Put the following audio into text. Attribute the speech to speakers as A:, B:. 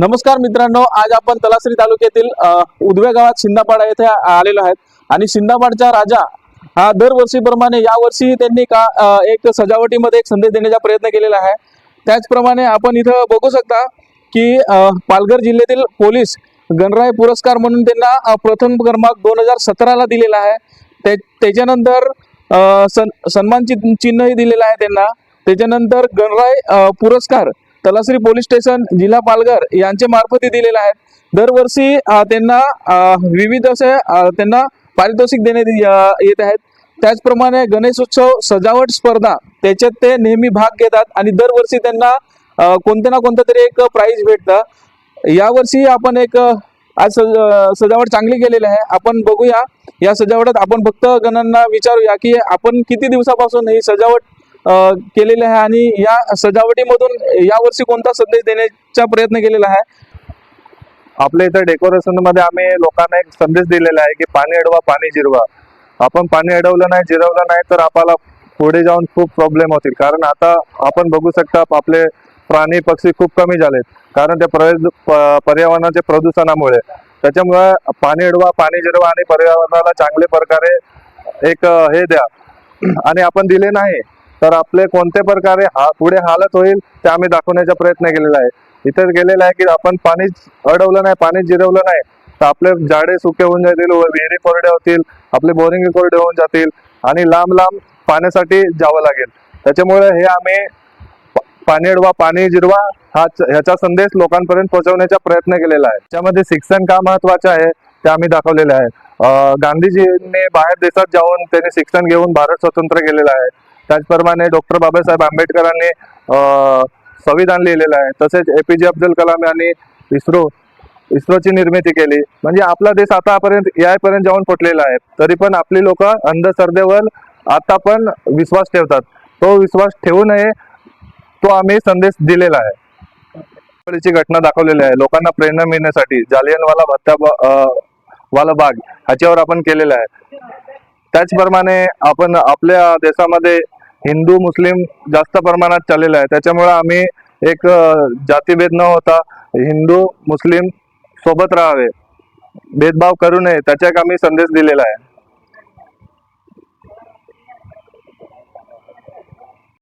A: नमस्कार मित्रांनो आज आपण तलासरी तालुक्यातील उदव्या गावात शिंदापाडा येथे आलेलो आहेत. आणि शिंदापाडचा राजा हा दरवर्षीप्रमाणे यावर्षी त्यांनी का एक सजावटीमध्ये एक संदेश देण्याचा प्रयत्न केलेला आहे. त्याचप्रमाणे आपण इथं बघू शकता की पालघर जिल्ह्यातील पोलीस गणराय पुरस्कार म्हणून त्यांना प्रथम क्रमांक दोन हजार सतराला दिलेला आहे. त्या त्याच्यानंतर सन सन्मान चिन्हही दिलेलं आहे त्यांना. त्याच्यानंतर गणराय पुरस्कार तलासरी पोलीस स्टेशन जिल्हा पालघर यांचे मार्फत दिलेले आहेत. दरवर्षी त्यांना विविध असे त्यांना पारितोषिक देण्यात येत आहेत. त्याचप्रमाणे गणेशोत्सव सजावट स्पर्धा त्याच्यात ते नेहमी भाग घेतात आणि दरवर्षी त्यांना कोणत्या कोणतं ना कोणतं तरी एक प्राईज भेटतं. यावर्षी आपण एक आज सज सजावट चांगली केलेली आहे. आपण बघूया. या सजावटात आपण फक्त गणांना विचारूया की आपण किती दिवसापासून ही सजावट केलेले आहे आणि या सजावटीमधून यावर्षी कोणता संदेश देण्याचा प्रयत्न केलेला आहे?
B: आपल्या इथं डेकोरेशनमध्ये आम्ही लोकांना एक संदेश दिलेला आहे की पाणी अडवा पाणी जिरवा. आपण पाणी अडवलं नाही जिरवलं नाही तर आपल्याला पुढे जाऊन खूप प्रॉब्लेम होतील. कारण आता आपण बघू शकता आपले प्राणी पक्षी खूप कमी झालेत. कारण त्या पर्यावरणाच्या प्रदूषणामुळे. त्याच्यामुळे पाणी अडवा पाणी जिरवा आणि पर्यावरणाला चांगले प्रकारे एक हे द्या. आणि आपण दिले नाही. तर आपले कोणत्या प्रकारे हा पुढे हालत होईल ते आम्ही दाखवण्याचा प्रयत्न केलेला आहे. इथे गेलेलं आहे की आपण पाणी अडवलं नाही पाणी जिरवलं नाही तर आपले झाडे सुके होऊन जातील व विहिरी कोरडे होतील आपले बोरिंग कोरडे होऊन जातील आणि लांब लांब पाण्यासाठी जावं लागेल. त्याच्यामुळे हे आम्ही पाणी अडवा पाणी जिरवा हा ह्याचा संदेश लोकांपर्यंत पोहोचवण्याचा प्रयत्न केलेला आहे. त्यामध्ये शिक्षण का महत्वाचं आहे ते आम्ही दाखवलेले आहे. गांधीजींनी बाहेर देशात जाऊन त्यांनी शिक्षण घेऊन भारत स्वतंत्र केलेलं आहे. त्याचप्रमाणे डॉक्टर बाबासाहेब आंबेडकरांनी संविधान लिहिलेलं आहे. तसेच ए पी जे अब्दुल कलाम यांनी इस्रो इस्रोची निर्मिती केली. म्हणजे आपला देश आतापर्यंत यापर्यंत जाऊन फुटलेला आहे. तरी पण आपली लोक अंधश्रद्धेवर आता पण विश्वास ठेवतात. तो विश्वास ठेवू नये तो आम्ही संदेश दिलेला आहे. घटना दाखवलेली आहे. लोकांना प्रेरणा मिळण्यासाठी जालियनवाला भत्ता वाला बाग ह्याच्यावर आपण केलेला आहे. त्याचप्रमाणे आपण आपल्या देशामध्ये हिंदू मुस्लिम जास्त प्रमाणात चाललेलं आहे. त्याच्यामुळे आम्ही एक जातीभेद न होता हिंदू मुस्लिम सोबत राहावे. भेदभाव करू नये त्याचा आम्ही संदेश दिलेला आहे.